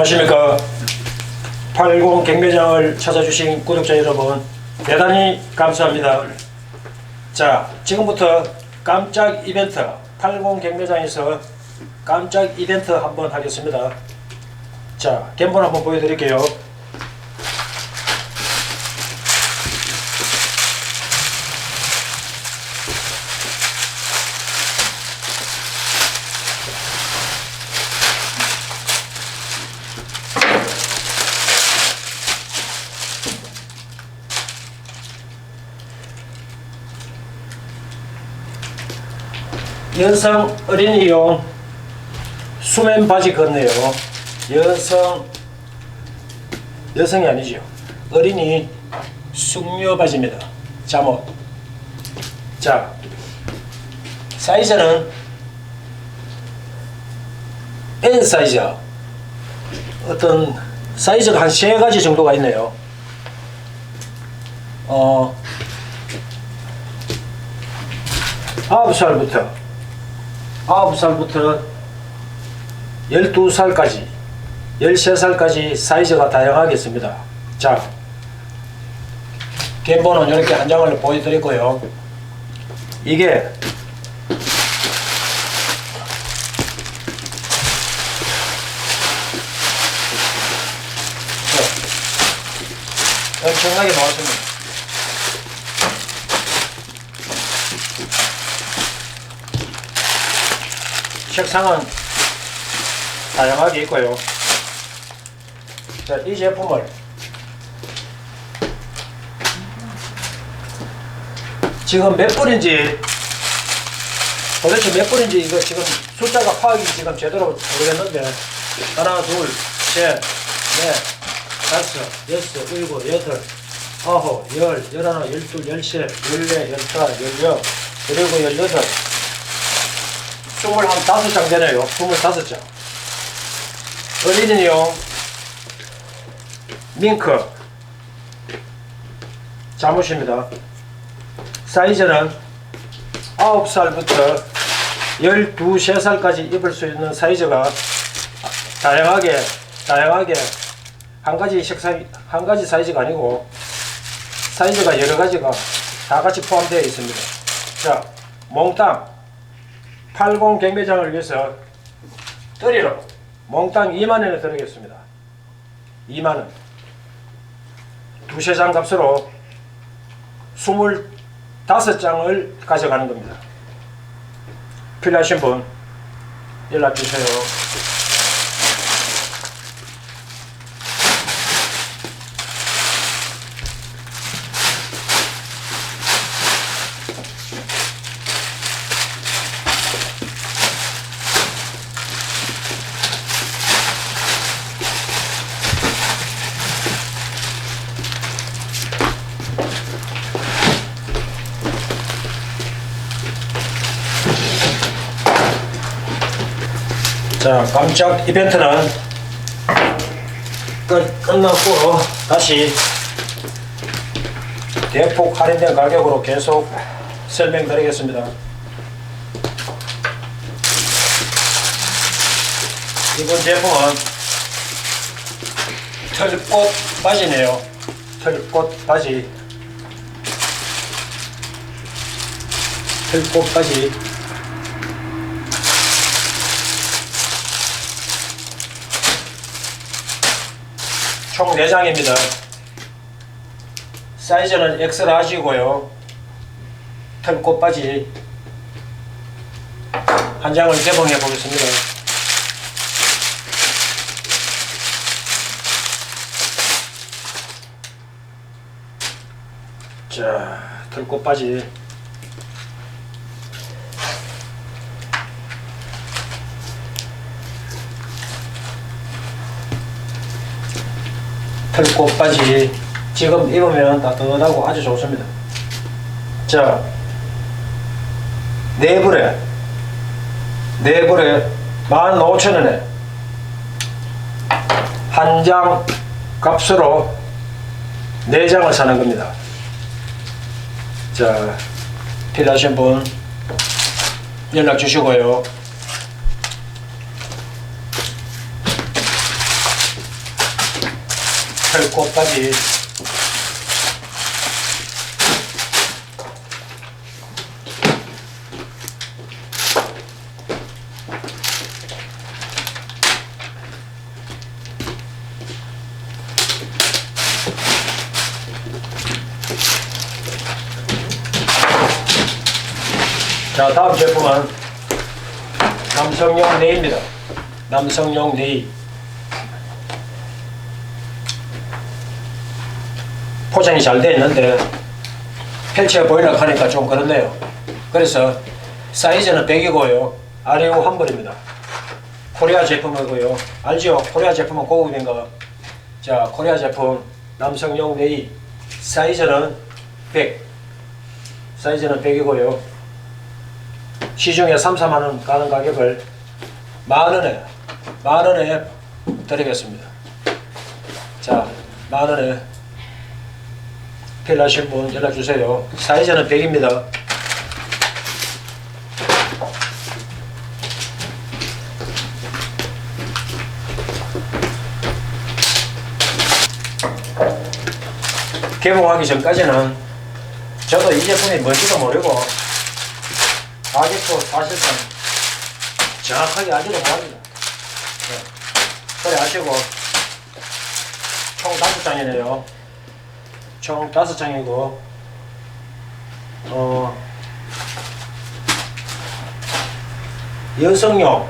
안녕하십니까. 80 경매장을 찾아주신 구독자 여러분 대단히 감사합니다. 자 지금부터 깜짝 이벤트 80 경매장에서 깜짝 이벤트 한번 하겠습니다. 자 갬본 한번 보여드릴게요 여성 어린이용 수면 바지 걷네요. 여성 여성이 아니죠. 어린이 숙녀 바지입니다. 잠옷. 자 사이즈는 N 사이즈. 어떤 사이즈가 한 세 가지 정도가 있네요. 어 아홉 살부터 아홉 살부터 12살까지 13살까지 사이즈가 다양하게 있습니다. 자, 갬보는 이렇게 한 장을 보여드리고요. 이게 네. 엄청나게 나왔습니다. 색상은 다양하게 있고요. 자, 이 제품을 지금 몇 분인지 도대체 몇 분인지 이거 지금 숫자가 파악이 지금 제대로 모르겠는데 하나, 둘, 셋, 넷, 다섯, 여섯, 일곱, 여덟, 아홉, 열, 열하나, 열둘, 열셋, 열네, 열다, 열여, 열일곱, 열여덟, 스물한 다섯 장 되네요. 스물다섯 장. 어린이용 밍크 잠옷입니다. 사이즈는 9살부터 12, 3살까지 입을 수 있는 사이즈가 다양하게 다양하게 한 가지 색상 한 가지 사이즈가 아니고 사이즈가 여러 가지가 다 같이 포함되어 있습니다. 자, 몽땅 80 경매장을 위해서 떨이로 몽땅 2만 원에 드리겠습니다. 2만 원. 두세 장 값으로 25장을 가져가는 겁니다. 필요하신 분 연락 주세요. 자, 깜짝 이벤트는 끝, 끝났고 다시 대폭 할인된 가격으로 계속 설명드리겠습니다. 이번 제품은 털꽃 바지네요. 털꽃 바지. 털꽃 바지. 총 4장입니다. 사이즈는 엑스라지고요. 털 꽃 바지 한 장을 개봉해 보겠습니다. 자, 털 꽃 바지 털꽃 바지 지금 입으면 따뜻하고 아주 좋습니다. 자, 네 불에 네 불에 15,000원에 한 장 값으로 네 장을 사는 겁니다. 자, 필요하신 분 연락 주시고요. 털꽃까지 자 다음 제품은 남성용 네입니다. 남성용 네이 포장이 잘 되어 있는데 펼쳐 보이려고 하니까 좀 그렇네요. 그래서 사이즈는 100이고요. 아래우 환벌입니다. 코리아 제품이고요. 알죠? 코리아 제품은 고급인 거자 코리아 제품. 남성용 네이. 사이즈는 100 사이즈는 100이고요. 시중에 3, 4만원 가는 가격을 만원에 만원에 드리겠습니다. 자 만원에 필요하신 분 연락 주세요 사이즈는 100입니다 개봉하기 전까지는 저도 이 제품이 뭔지도 모르고 가격도 사실상 정확하게 알지도 못합니다. 네. 그래 아시고 총 다섯 장이네요. 총 다섯 장이고 어 여성용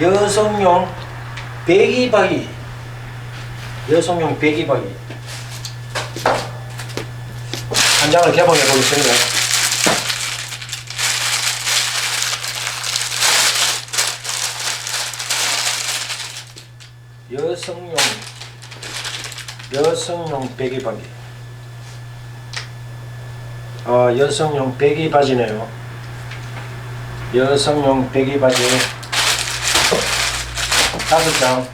여성용 배기박이 여성용 배기박이 한 장을 개봉해 보겠습니다. 여성용 여성용 배기 바지. 아 여성용 배기 바지네요. 여성용 배기 바지. 다섯 장.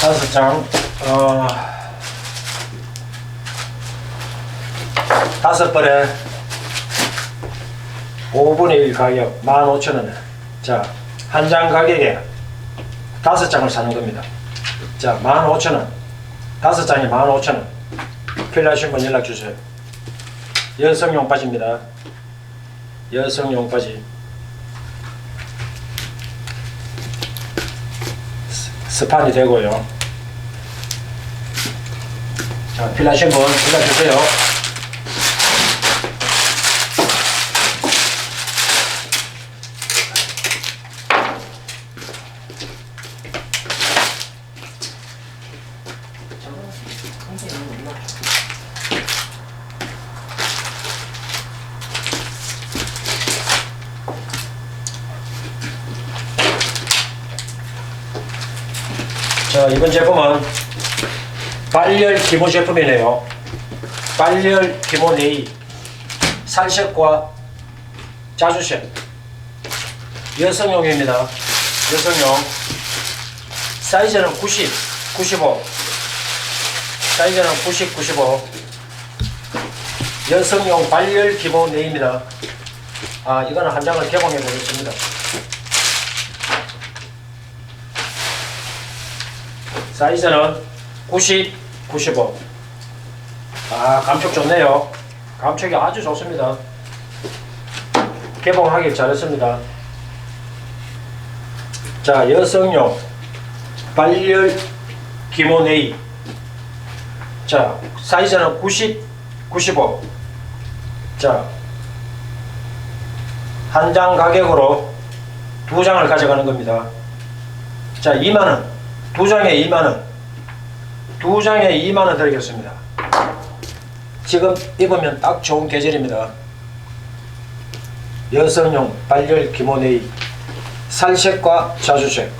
다섯 장. 어, 다섯 벌에 5분의 1 가격 15,000원에. 자, 한 장 가격에 다섯 장을 사는 겁니다. 자, 15,000원. 다섯 장에 15,000원. 필요하신 분 연락 주세요. 여성용 바지입니다. 여성용 바지. 스- 스판이 되고요. 자, 필요하신 분 연락 주세요. 자, 이번 제품은 발열 기모 제품이네요. 발열 기모 네이 살색과 자주색 여성용입니다. 여성용 사이즈는 90, 95 사이즈는 90, 95 여성용 발열 기모 네이입니다. 아, 이거는 한 장을 개봉해 보겠습니다. 사이즈는 90, 95. 아, 감촉 좋네요. 감촉이 아주 좋습니다. 개봉하길 잘했습니다. 자, 여성용 발열 기모네이. 자, 사이즈는 90, 95. 자, 한 장 가격으로 두 장을 가져가는 겁니다. 자, 2만원. 두 장에 2만원. 두 장에 2만원 드리겠습니다. 지금 입으면 딱 좋은 계절입니다. 여성용 발열 기모네이 살색과 자주색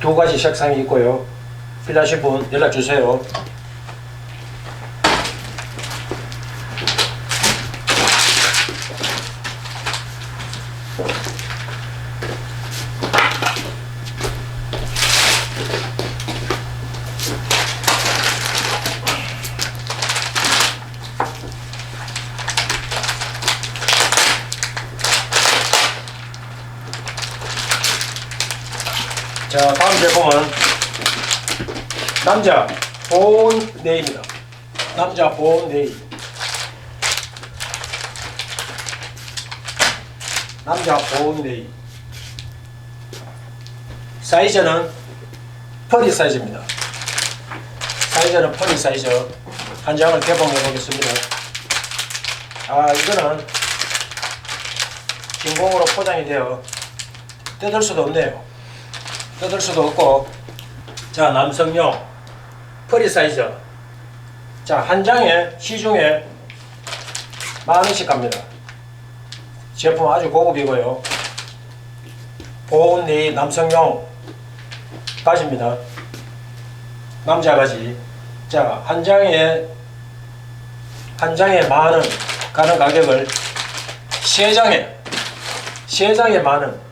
두 가지 색상이 있고요. 필요하신 분 연락 주세요. 자, 자, 다음 제품은 남자 보온 네이입니다. 남자 보온 네이. 남자 보온 네이. 사이즈는 퍼리 사이즈입니다. 사이즈는 퍼리 사이즈. 한 장을 개봉해 보겠습니다. 아, 이거는 진공으로 포장이 되어 뜯을 수도 없네요. 뜯을 수도 없고 자 남성용 프리 사이즈 자한 장에 시중에 만 원씩 갑니다. 제품 아주 고급이고요. 보온 네이 남성용 바지입니다. 남자 바지 자한 장에 한 장에 만원 가는 가격을 세 장에 세 장에 만 원.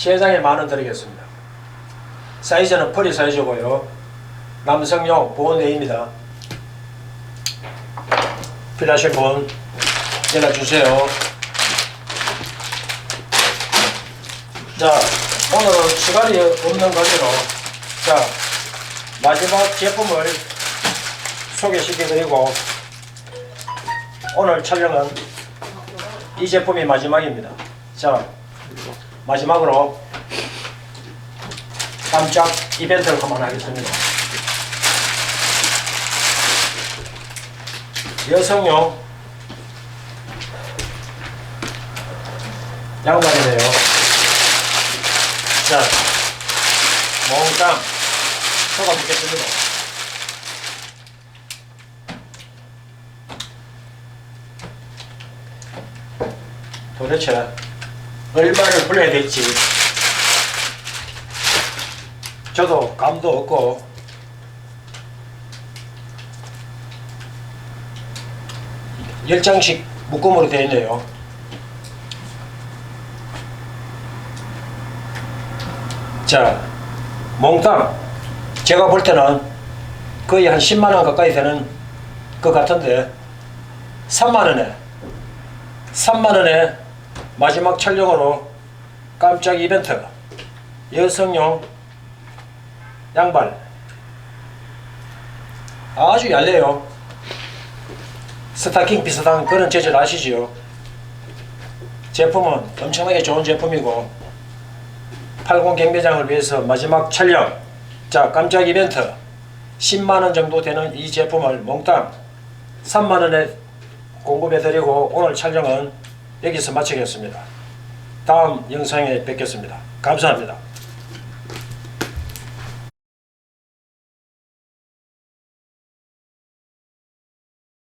세 장에 만원 드리겠습니다. 사이즈는 프리 사이즈고요. 남성용 보온네입니다. 필요하신 분 연락 주세요. 자, 오늘은 시간이 없는 관계로 자 마지막 제품을 소개시켜드리고 오늘 촬영은 이 제품이 마지막입니다. 자, 마지막으로 깜짝 이벤트를 한번 하겠습니다. 여성용 양말이네요. 자, 몽땅 쏘가 붙겠습니다. 도대체 얼마를 불러야 될지 저도 감도 없고 열 장씩 묶음으로 되어 있네요. 자, 몽땅 제가 볼 때는 거의 한 10만 원 가까이 되는 것 같은데 3만 원에 3만 원에 마지막 촬영으로 깜짝 이벤트. 여성용 양발. 아주 얇네요. 스타킹 비슷한 그런 재질 아시지요 제품은 엄청나게 좋은 제품이고 80 경매장을 위해서 마지막 촬영. 자 깜짝 이벤트. 10만원 정도 되는 이 제품을 몽땅 3만원에 공급해드리고 오늘 촬영은 여기서 마치겠습니다. 다음 영상에 뵙겠습니다. 감사합니다